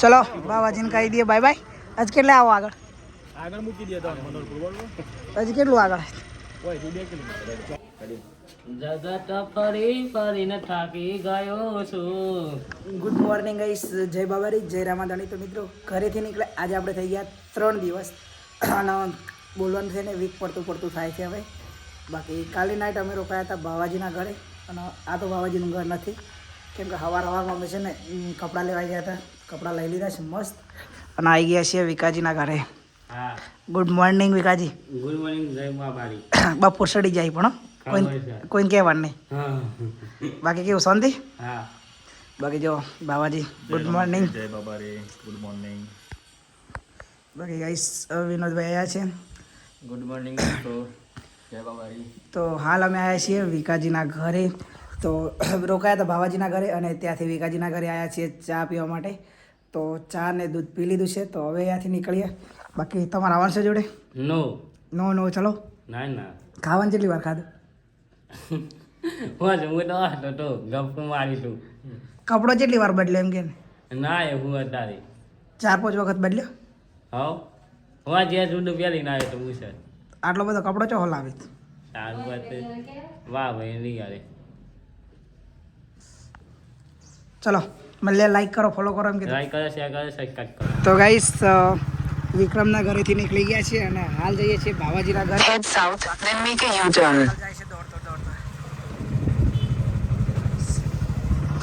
ચલો બાબાજીને કહી દઈએ બાય બાય આજ કેટલે આવો આગળ? આગળ મૂકી દે હજી કેટલું આગળ? જગત ફરી ફરીને થાકી ગયો છું. ગુડ મોર્નિંગ ગાઈસ જય બાબારી જય રામાધાણી તો મિત્રો ઘરેથી નીકળે. આજે આપણે થઈ ગયા ત્રણ દિવસ. અને બોલવાનું છે ને વીક પડતું પડતું થાય છે હવે. બાકી કાલે નાઇટ અમે રોકાયા હતા બાવાજીના ઘરે. અને આ તો બાવાજીનું ઘર નથી. કેમ કે સવાર સવારમાં અમે છે ને કપડાં લેવા ગયા હતા. કપડાં લઈ લીધા છે મસ્ત. અને આવી ગયા છીએ વિકાજીના ઘરે. Good morning Vikaji. Good morning Jay બપોર સડી જાય પણ. કોઈ કોઈને કહેવાનું નહીં. બાકી કેવું શાંતિ? બાકી જો Babaji good morning Jay good morning બાકી ગાઈસ વિનોદભાઈ આવ્યા છે. ગુડ મોર્નિંગ જય બાબારી. તો હાલ અમે આવ્યા છીએ વિકાજીના ઘરે. તો રોકાયા હતા ભાવાજીના ઘરે અને ત્યાંથી વિકાજીના ઘરે આવ્યા છીએ ચા પીવા માટે. તો ચા ને દૂધ પી લીધું છે. તો હવે અહીંયાથી નીકળીએ. બાકી તમારા આવશે જોડે? નો. નો નો ચલો. ના ના. ખાવાનું કેટલી વાર ખાધું? હું હું તો હતો તો ગપ મારી તું કપડો કેટલી વાર બદલ્યો એમ કે ને? એ હું અત્યારે. ચાર પાંચ વખત બદલ્યો? હા હું જે જુદું પહેરી ના તો હું છે. આટલો બધો કપડો ચો લાવી સારું વાત વાહ ભાઈ નહીં યારે ચલો મળીએ લાઈક કરો ફોલો કરો એમ કે લાઈક કરો શેર કરો સબસ્ક્રાઇબ કરો તો ગાઈસ વિક્રમના ઘરેથી નીકળી ગયા છીએ અને હાલ જઈએ છીએ બાવાજીના ઘરે. સાઉથ ધેન then કે U turn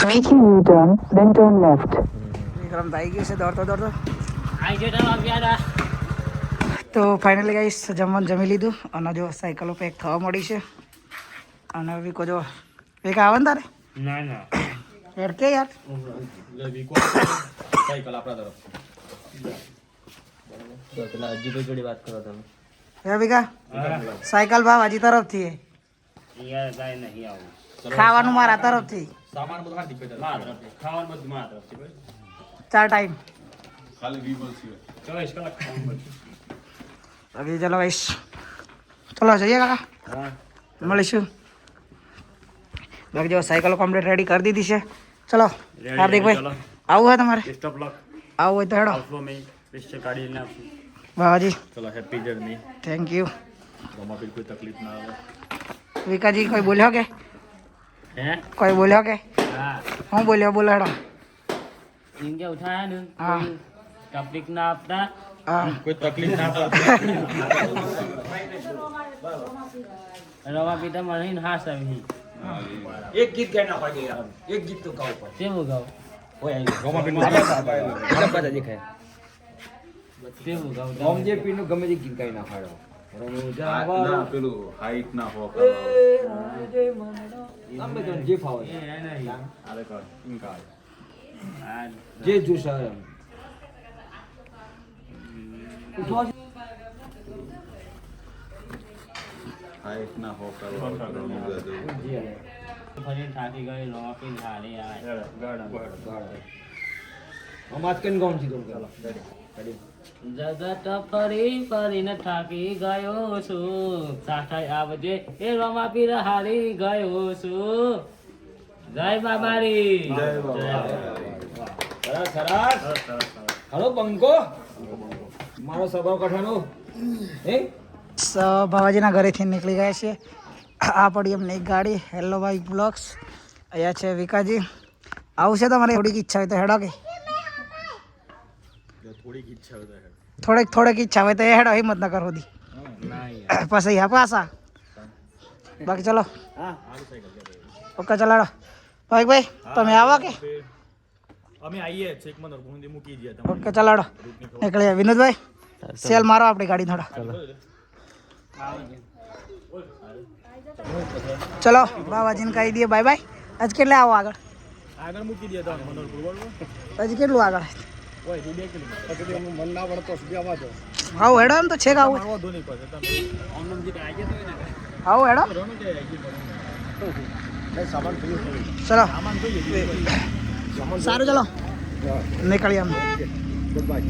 making U turn then turn left. Vikram ભાઈ ગયો છે દોડતો દોડતો. આઈ ગયો પ્યારા તો ફાઇનલી ગાઈસ જમવાનું જમી લીધું. અને જો સાયકલો પેક થવા મળી છે. અને વિકો જો એક આવે ને તારે? ના ના. યાર કે યાર સાયકલ આપણા તરફ પેલા અજીભાઈ જોડે વાત કરો તમે હે સાયકલ ભાવ હજી તરફથી ખાવાનું મારા તરફથી સામાન બધું ખાવાનું બધું માત્ર છે ચાર ટાઈમ ખાલી કલાક ખાવાનું બધું અભી ચલો ગાઈસ ચલો જઈએ કાકા મળીશું બાકી જો સાયકલો કમ્પ્લીટ રેડી કરી દીધી છે ચલો હાર્દિકભાઈ આવું હોય તમારે બેસ્ટ ઓફ લક આવું હોય તો હેડો આલ્ફો મે બેસ્ટ કાઢી નાખું બાબાજી ચલો હેપી જર્ની થેન્ક યુ ગમા બી કોઈ તકલીફ ના આવે વિકાજી કોઈ બોલ્યો કે હે કોઈ બોલ્યો કે હા હું બોલ્યો બોલો હેડો એમ કે ઉઠાયા ને હા. તકલીફ ના આપતા હા કોઈ તકલીફ ના પડે રવા પીતા મને હાસ આવી એક ગીત ગાઈ નાખવા દે યાર એક ગીત તો ગાવ પડે. કેવું ગાવ. ગમા બી બધા દેખાય. કેવું ગાવ. ઓમ જે પીનું ગમે તે ગીત ગાઈ નાખાડો ના પેલું હાઈટ ના હો આમ બધું જે જોશે એમ. હાઈટ ના હો કરો જે હે. ફરી થાકી ગઈ પી હારી આવે વાત કરીને ગામ સીધું રેડી જગત ફરી ફરીને થાકી ગયો છું સાથે આવજે એ રમા પીર હારી ગયો છું જય બાબારી સરસ સરસ હલો બંકો મારો સ્વભાવ કઠાનો હે સ બાબાજીના ઘરેથી નીકળી ગયા છીએ. આ પડી અમને એક ગાડી. હેલો ભાઈ બ્લોક્સ અહીંયા છે વિકાજી આવું છે તમારે? થોડીક ઈચ્છા હોય તો હેડો કે. થોડીક ઈચ્છા હોય તો થોડીક થોડીક ઈચ્છા હોય તો એ હેડો હિંમત ન કરો દી. પછી હા પાસા બાકી ચલો. ઓકે ચલાડો ભાઈ ભાઈ તમે આવો કે? અમે આવીએ છેક મૂકી દઈએ ઓકે ચલાડો નીકળીએ. વિનોદભાઈ સેલ મારો આપણી ગાડી થોડા ચલો બાબાજીને કહી દઈએ બાય બાય આજ કેટલે આવો આગળ આગળ મૂકી દઈએ તો મનોરપુર બરોબર હજી કેટલું આગળ હોયથી બે કિલોમીટર પછી હું મન ના પડતો સુધી આવવા દો આવું હેડો એમ તો છે કે આવું વધુ નહીં પડે તમે ઓનલાઈન જે આવી ગયા આવું હેડો તો ને કે આવી ગયું સામાન થયું ચલો સામાન જોઈએ સારું ચલો નીકળીએ આમ ગુડ બાય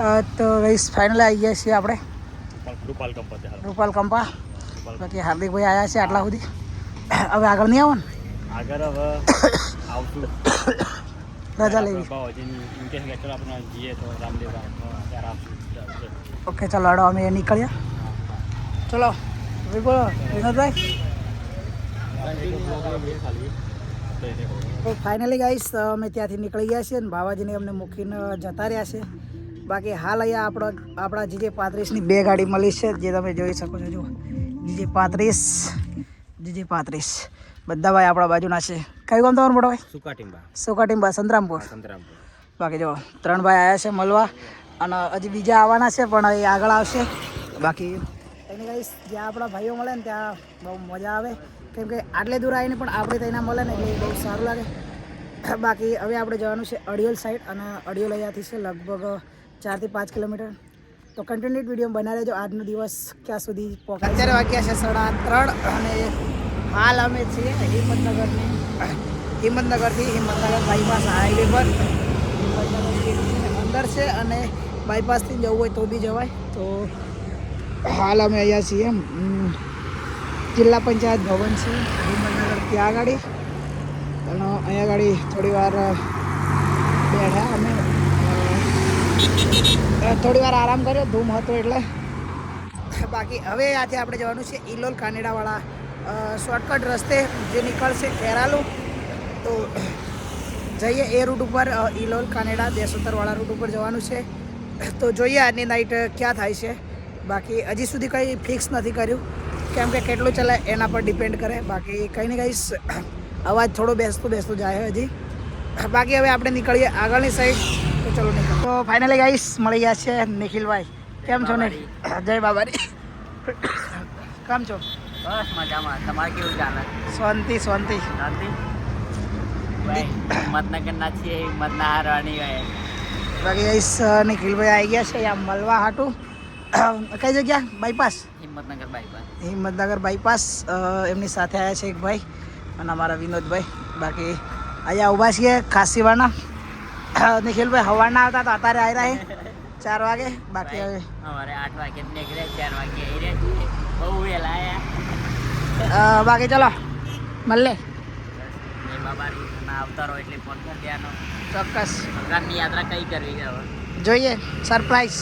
અ, તો ગઈસ ફાઇનલ આવી ગયા છીએ આપણે રૂપાલ કંપતે હાલ. રૂપાલ કંપા. બાકી હાર્દિકભાઈ આવ્યા છે આટલા સુધી. હવે આગળ નહીં આવો ને આગળ હવે આવતું રજા લેવી. આરામ ઓકે ચાલો હડો અમે નીકળ્યા. ચલો બોલો વિનોદભાઈ. તો ફાઇનલી ગાઈસ અમે ત્યાંથી નીકળી ગયા છીએ અને બાવાજીને અમને મૂકીને જતા રહ્યા છે. બાકી હાલ અહીંયા આપણા આપણા જીજે પાંત્રીસની બે ગાડી મળી છે જે તમે જોઈ શકો છો જુઓ. જીજે પાંત્રીસ જીજે પાંત્રીસ. બધા ભાઈ આપણા બાજુના છે. કયું ગામ તમારું મોટો ભાઈ? સુકાટીંબા. સુકાટીંબા સંતરામપુર. સંતરામપુર. બાકી જો ત્રણ ભાઈ આવ્યા છે મળવા અને હજી બીજા આવવાના છે પણ એ આગળ આવશે. બાકી એની ગાઈસ જ્યાં આપણા ભાઈઓ મળે ને ત્યાં બહુ મજા આવે. કેમ કે આટલે દૂર આવીને પણ આપણે ત્યાં મળે ને એટલે બહુ સારું લાગે. બાકી હવે આપણે જવાનું છે અડિયોલ સાઈડ અને અડિયોલ અહીંયાથી છે લગભગ ચારથી પાંચ કિલોમીટર. તો કન્ટિન્યુટ વીડિયો બનાવી રહેજો આજનો દિવસ ક્યાં સુધી પહોંચાય અત્યારે વાગ્યા છે સાડા ત્રણ અને હાલ અમે છીએ હિંમતનગરની, હિંમતનગરથી હિંમતનગર બાયપાસ હાઈવે પર. હિંમતનગર અંદર છે અને બાયપાસથી જવું હોય તો બી જવાય. તો હાલ અમે અહીંયા છીએ. જિલ્લા પંચાયત ભવન છે હિંમતનગર. ત્યાં આગળ અહીંયા આગળ થોડી વાર બેઠા. અમે થોડી વાર આરામ કર્યો, ધૂમ હતો એટલે. બાકી હવે આજે આપણે જવાનું છે ઇલોલ કાનેડાવાળા શોર્ટકટ રસ્તે જે નીકળશે ખેરાલુ તો જઈએ એ રૂટ ઉપર ઇલોલ કાનેડા દેસોતરવાળા રૂટ ઉપર જવાનું છે. તો જોઈએ આજની નાઇટ ક્યાં થાય છે. બાકી હજી સુધી કંઈ ફિક્સ નથી કર્યું. કેમ કે કેટલું ચાલે એના પર ડિપેન્ડ કરે. બાકી કંઈ ને કંઈ અવાજ થોડો બેસતું બેસતું જાય હજી. બાકી હવે આપણે નીકળીએ આગળની સાઈડ ચલો નીકળ તો ફાઇનલી ગાઈસ મળી ગયા છે નિખિલભાઈ. કેમ છો ને જય બાબારી કેમ છો? બસ મજામાં. તમારે કેવું ચાલે? શાંતિ શાંતિ. શાંતિ? હિંમતનગરના છીએ હિંમતના હારવાની હોય બાકી ગાઈસ નિખિલભાઈ આવી ગયા છે અહીંયા મળવા હાટું. કઈ જગ્યા? Bypass Himmatnagar bypass Himmatnagar bypass એમની સાથે આવ્યા છે એક ભાઈ અને અમારા વિનોદભાઈ. બાકી અહીંયા ઊભા છીએ ખાસીવાના. નિખિલભાઈ હવાના આવતા તો અત્યારે આવી રહ્યા ચાર વાગે બાકી હવે. અમારે આઠ વાગે નીકળે ચાર વાગે આવી રહ્યા બહુ વહેલા આયા. બાકી ચલો મળે અવતારો એટલે ફોન કરી દેવાનો. ચોક્કસ. યાત્રા કઈ કરવી જોઈએ સરપ્રાઈઝ